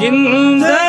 ਜਿੰਦੜੀਏ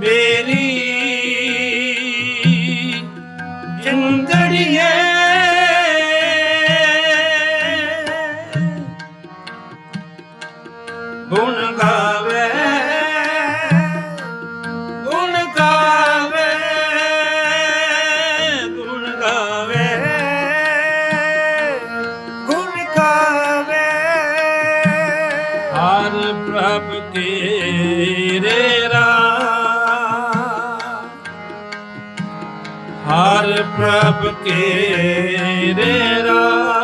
ਮੇਰੀ ਜਿੰਦੜੀਏ ਗੁਣ ਗਾਵੇ ਗੁਣ ਗਾਵੇ ਗੁਣ ਗਾਵੇ ਗੁਣ ਗਾਵੇ। ਹਰ ਪ੍ਰਭ ਤੇਰੇ ਹਰ ਪ੍ਰਭ ਤੇਰੇ ਰਾਮ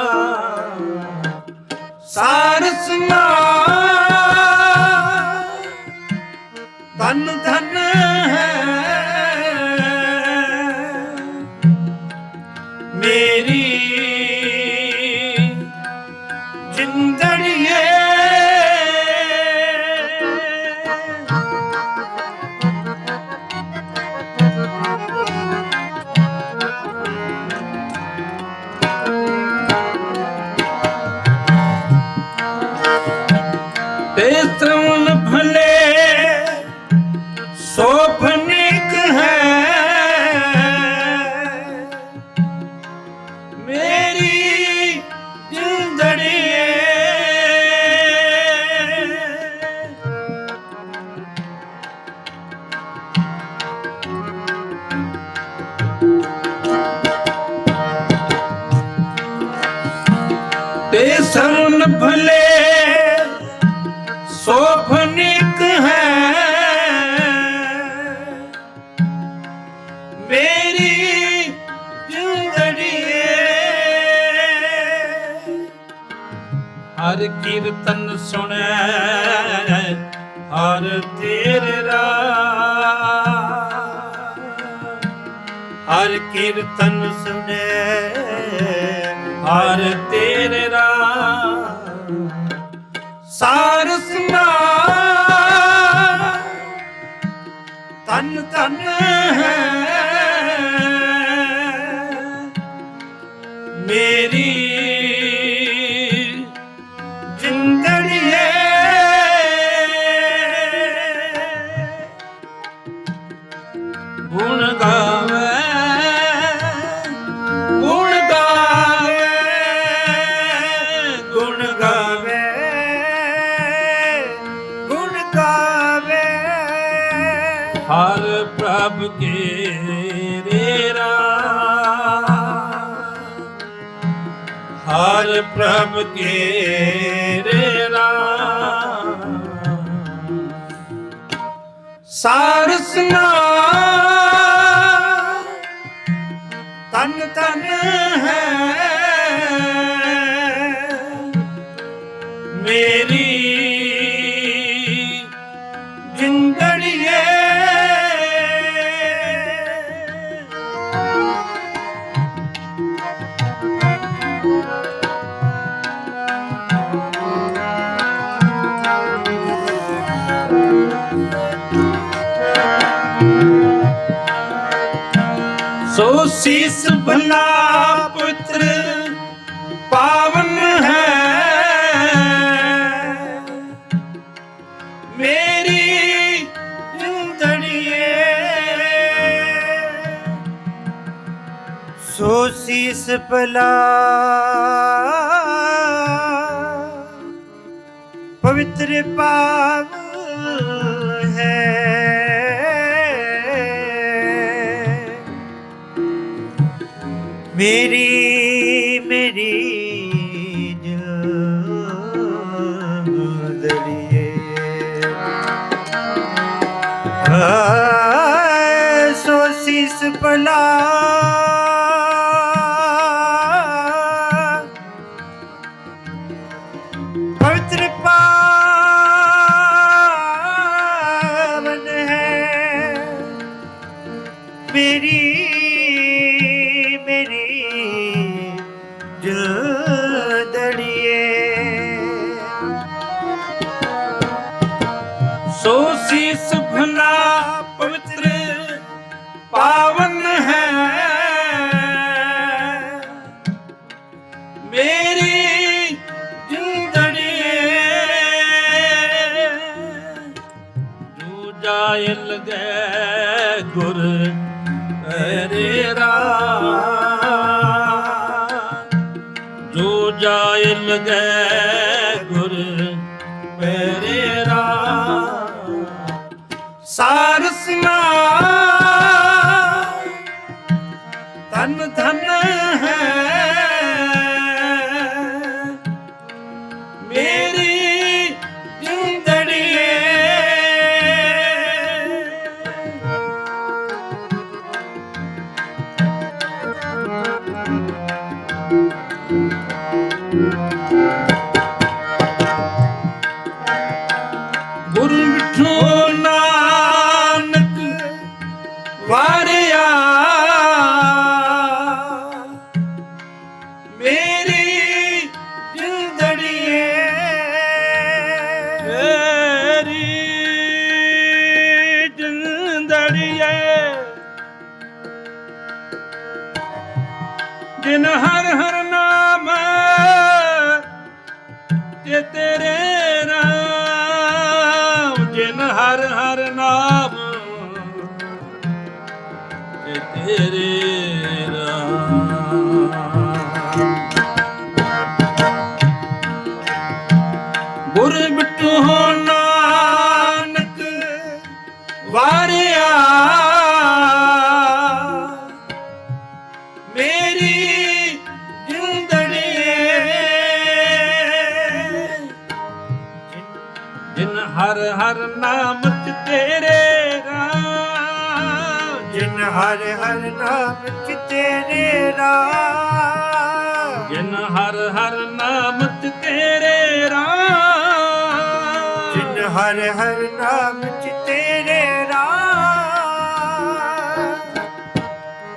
ਭਲੇ ਸੋਫਨਿਕ ਹੈ। ਮੇਰੀ ਜਿੰਦੜੀਏ ਹਰ ਕੀਰਤਨ ਸੁਣੈ, ਹਰ ਤੇਰੇ ਰਾਮ ਹਰ ਕੀਰਤਨ ਸੁਣੈ, ਹਰ ਤੇਰੇ ਰਾਮ ਤਨ ਤਨ ਹੈ ਮੇਰੀ ਜਿੰਦੜੀਏ। ਗੁਣ ਗਾਵੇ ਹਰ ਪ੍ਰਭ ਕੇ ਰਾਮ ਸਾਰਸਨਾ ਤਨ ਤਨ ਹੈ। ਮੇਰੀ ਜਿੰਦੜੀਏ ਸੀਸ ਭਲਾ ਪੁੱਤਰ ਪਾਵਨ ਹੈ। ਮੇਰੀ ਜਿੰਦੜੀਏ ਸੋ ਸੀਸ ਭਲਾ। ਪਵਿੱਤਰ ਪਾਵ ਹੈ। ਮੇਰੀ ਮੇਰੀ ਜਨ ਦਲੀਏ ਸੋਸੀਸ ਪਲਾ ਸੋ ਸੀਸ ਭਲਾ ਪਵਿੱਤਰ ਪਾਵਨ ਹੈ। ਮੇਰੀ ਜਿੰਦੜੀਏ, ਜੂ ਜਾਇ ਲਗੈ ਗੁਰ ਹਰੇ ਰਾ ਜੋ ਜਾਇ ਲਗੈ ਵਾਰਿਆ। ਮੇਰੀ ਜਿੰਦੜੀਏ ਜਿਨ ਹਰ ਹਰ ਨਾਮ ਚ ਤੇਰੇ ਰਾਮ। ਜਿਨ ਹਰ ਹਰ ਨਾਮ ਚ ਤੇਰੇ ਰਾਮ। ਜਿਨ ਹਰ ਹਰ ਨਾਮ ਚ ਤੇਰੇ ਰਾਮ। ਜਿਨ ਹਰ ਹਰ ਨਾਮ ਚ ਤੇਰੇ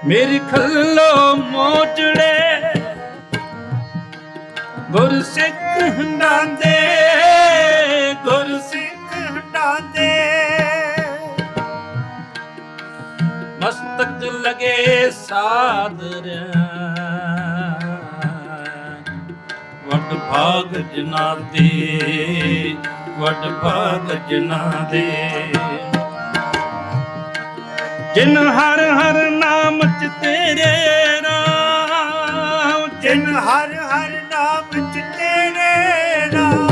ਮੇਰੀ ਖੱਲੋ ਮੋਜੜੇ ਗੁਰ ਸਿੱਖ ਹੰਡਾਂਦੇ ਗੁਰ ਸਿੱਖ ਸਿੱਖ ਮਸਤਕ ਲਗੇ ਸਾਦਰਿਆ, ਵੱਡ ਭਾਗ ਜਨਾ ਦੇ ਵਡ ਭਾਗ ਜਨਾ ਦੇ ਜਿਨ ਹਰ ਹਰ ਤੇਰੇ ਨਾਮ, ਜਿਨ ਹਰ ਹਰ ਨਾਮ ਚ ਤੇਰੇ ਨਾਮ।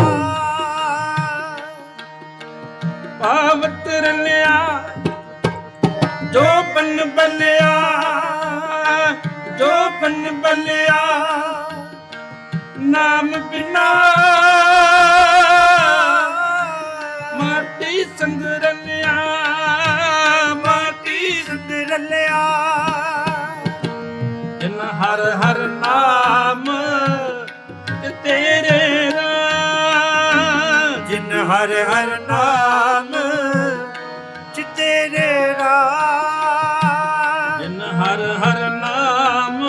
ਪਾਵਤਰ ਲਿਆ ਜੋ ਬਨ ਬਲਿਆ, ਜੋ ਬਨ ਬਲਿਆ, ਨਾਮ ਬਿਨਾ ਹਰ ਹਰ ਨਾਮ ਤੇਰੇ ਰਾਮ। ਜਿਨ ਹਰ ਹਰ ਨਾਮ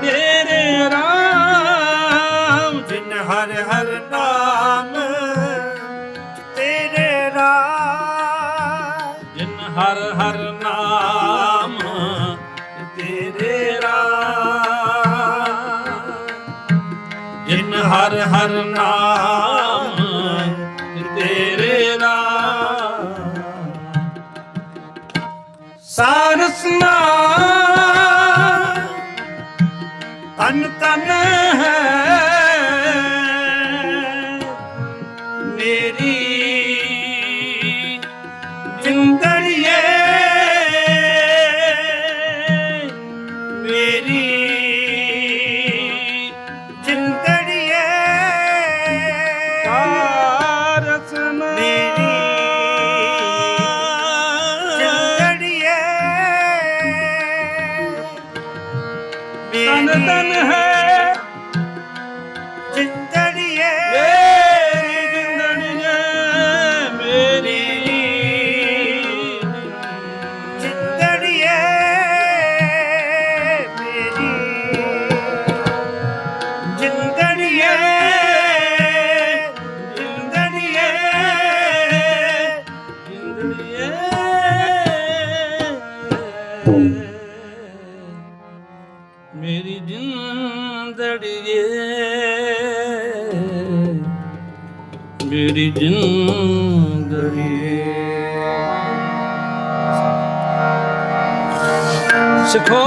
ਤੇਰੇ ਰਾਮ। ਜਿਨ ਹਰ ਹਰ ਨਾਮ ਤੇਰੇ ਰਾਮ। ਜਿਨ ਹਰ ਹਰ ਨਾਮ ਤੇਰੇ ਰਾਮ। ਜਿਨ ਹਰ ਹਰ ਨਾਮ ਤੇ ਤੇਰੇ ਰਾਮ ਸਾਰਸਨਾ ਤਨ ਤਨ ਹੈ। ਮੇਰੀ ਜਿੰਦੜੀਏ ਮੇਰੀ ਜਿੰਦੜੀਏ ਮੇਰੀ ਜਿੰਦੜੀਏ। ਸਿਖੋ